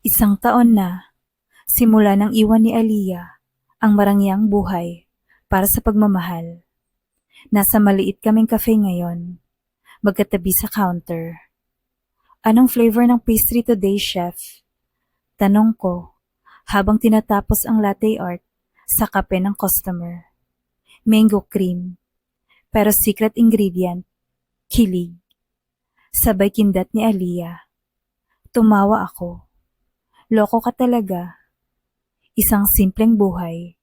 Isang taon na, simula nang iwan ni Aliyah ang marangyang buhay para sa pagmamahal. Nasa maliit kaming cafe ngayon, magkatabi sa counter. Anong flavor ng pastry today, chef? Tanong ko habang tinatapos ang latte art sa kape ng customer. Mango cream, pero secret ingredient, kilig. Sabay kindat ni Aliyah. Tumawa ako. Loko ka talaga. Isang simpleng buhay.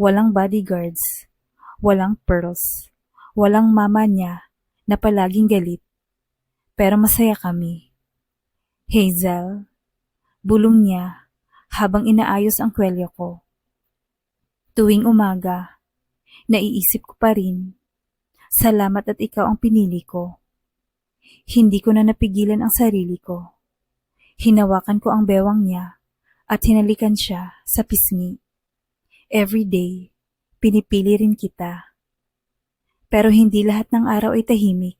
Walang bodyguards. Walang pearls. Walang mama niya na palaging galit. Pero masaya kami. Hazel, bulong niya habang inaayos ang kwelyo ko. Tuwing umaga, naiisip ko pa rin. Salamat at ikaw ang pinili ko. Hindi ko na napigilan ang sarili ko. Hinawakan ko ang bewang niya at hinalikan siya sa pisngi. Every day, pinipili rin kita. Pero hindi lahat ng araw ay tahimik.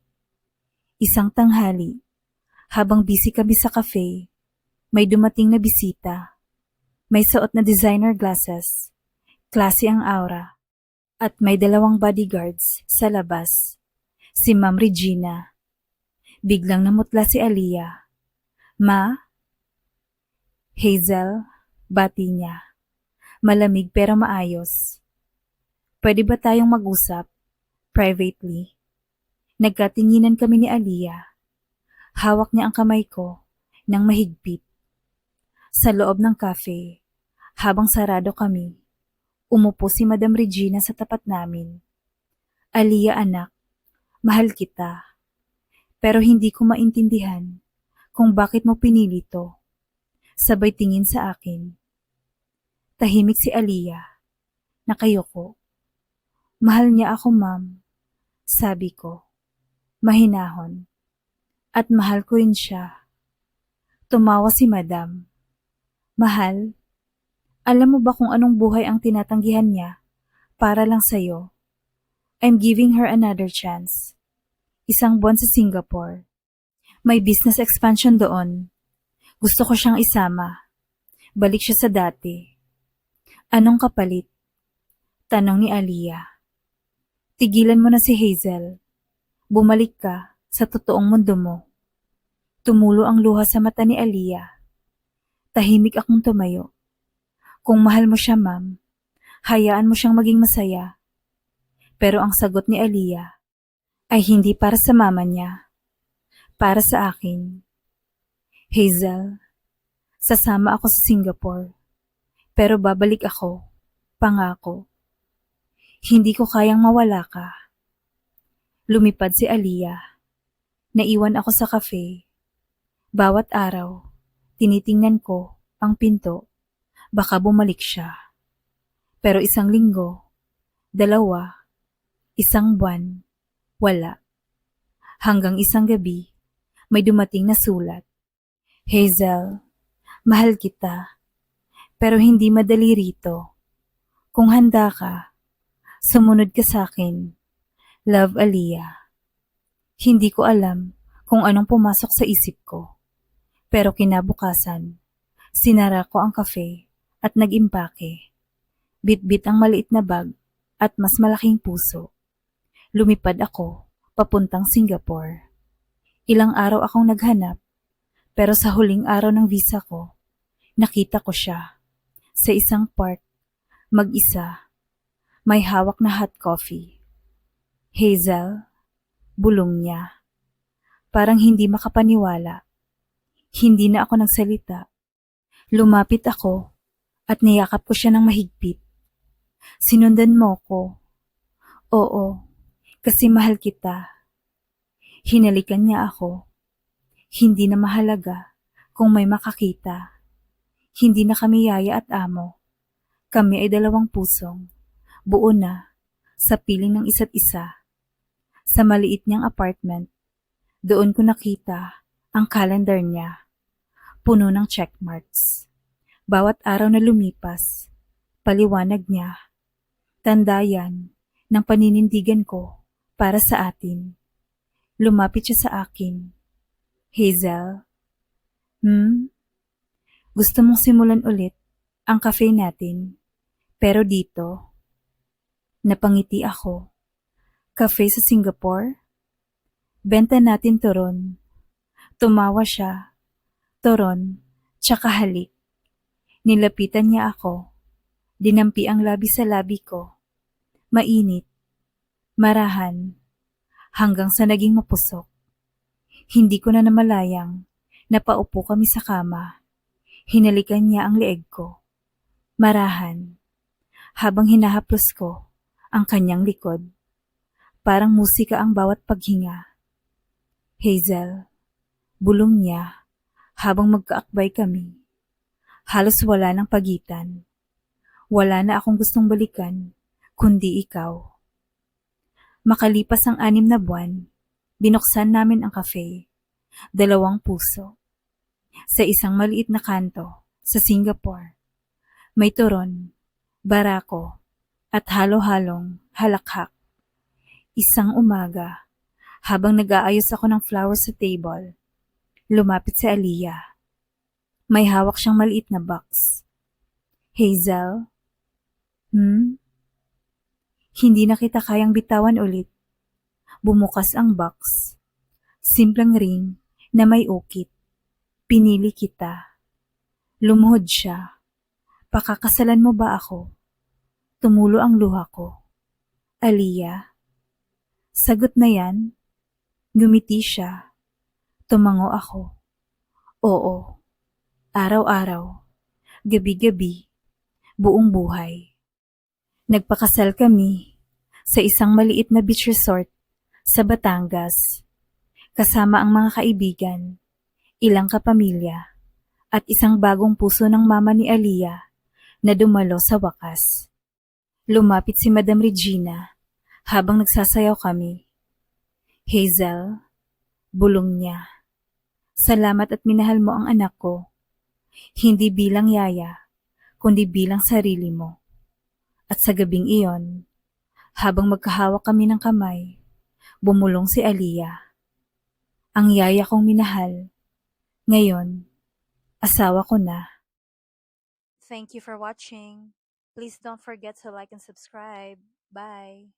Isang tanghali, habang busy kami sa cafe, may dumating na bisita. May suot na designer glasses, klase ang aura, at may dalawang bodyguards sa labas. Si Ma'am Regina. Biglang namutla si Aliyah. Ma? Hazel, bati niya. Malamig pero maayos. Pwede ba tayong mag-usap? Privately. Nagkatinginan kami ni Aliyah. Hawak niya ang kamay ko ng mahigpit. Sa loob ng cafe, habang sarado kami, umupo si Madam Regina sa tapat namin. Aliyah anak, mahal kita. Pero hindi ko maintindihan kung bakit mo pinili to. Sabay tingin sa akin. Tahimik si Aliyah. Nakayoko. Mahal niya ako, ma'am. Sabi ko. Mahinahon. At mahal ko rin siya. Tumawa si madam. Mahal, alam mo ba kung anong buhay ang tinatanggihan niya para lang sa'yo? I'm giving her another chance. Isang buwan sa Singapore. May business expansion doon. Gusto ko siyang isama. Balik siya sa dati. Anong kapalit? Tanong ni Aliyah. Tigilan mo na si Hazel. Bumalik ka sa totoong mundo mo. Tumulo ang luha sa mata ni Aliyah. Tahimik akong tumayo. Kung mahal mo siya, ma'am, hayaan mo siyang maging masaya. Pero ang sagot ni Aliyah ay hindi para sa mama niya. Para sa akin. Hazel, sasama ako sa Singapore. Pero babalik ako. Pangako. Hindi ko kayang mawala ka. Lumipad si Aliyah. Naiwan ako sa cafe. Bawat araw, tinitingnan ko ang pinto. Baka bumalik siya. Pero isang linggo, dalawa, isang buwan, wala. Hanggang isang gabi, may dumating na sulat. Hazel, mahal kita. Pero hindi madali rito. Kung handa ka, sumunod ka sa akin. Love Aliyah. Hindi ko alam kung anong pumasok sa isip ko. Pero kinabukasan, sinara ko ang kafe at nag-impake. Bit-bit ang maliit na bag at mas malaking puso. Lumipad ako papuntang Singapore. Ilang araw akong naghanap, pero sa huling araw ng visa ko, nakita ko siya sa isang park, mag-isa, may hawak na hot coffee. Hazel, bulong niya. Parang hindi makapaniwala. Hindi na ako nagsalita. Lumapit ako at niyakap ko siya ng mahigpit. Sinundan mo ko. Oo, kasi mahal kita. Hinalikan niya ako. Hindi na mahalaga kung may makakita. Hindi na kami yaya at amo. Kami ay dalawang pusong. Buo na, sa piling ng isa't isa. Sa maliit niyang apartment, doon ko nakita ang calendar niya. Puno ng checkmarks. Bawat araw na lumipas, paliwanag niya. Tanda yan ng paninindigan ko para sa atin. Lumapit siya sa akin. Hazel, hmm? Gusto mong simulan ulit ang cafe natin. Pero dito, napangiti ako. Cafe sa Singapore? Benta natin turon. Tumawa siya. Turon, tsaka halik. Nilapitan niya ako. Dinampi ang labi sa labi ko. Mainit. Marahan. Hanggang sa naging mapusok. Hindi ko na namalayang. Napaupo kami sa kama. Hinalikan niya ang leeg ko. Marahan. Habang hinahaplos ko ang kanyang likod. Parang musika ang bawat paghinga. Hazel. Bulong niya habang magkaakbay kami. Halos wala ng pagitan. Wala na akong gustong balikan, kundi ikaw. Makalipas ang anim na buwan, binuksan namin ang cafe. Dalawang puso. Sa isang maliit na kanto sa Singapore. May turon, barako, at halo-halong halakhak. Isang umaga, habang nag-aayos ako ng flowers sa table, lumapit si Aliyah. May hawak siyang maliit na box. Hazel? Hmm? Hindi na kita kayang bitawan ulit. Bumukas ang box. Simpleng ring na may ukit. Pinili kita. Lumuhod siya. Pakakasalan mo ba ako? Tumulo ang luha ko. Aliyah? Sagot na yan. Ngumiti siya. Tumango ako. Oo. Araw-araw. Gabi-gabi. Buong buhay. Nagpakasal kami sa isang maliit na beach resort sa Batangas. Kasama ang mga kaibigan, ilang kapamilya, at isang bagong puso ng mama ni Aliyah na dumalo sa wakas. Lumapit si Madam Regina habang nagsasayaw kami. Hazel, bulong niya. Salamat at minahal mo ang anak ko. Hindi bilang yaya, kundi bilang sarili mo. At sa gabing iyon, habang magkahawak kami ng kamay, bumulong si Aliyah. Ang yaya kong minahal. Ngayon, asawa ko na. Thank you for watching. Please don't forget to like and subscribe. Bye.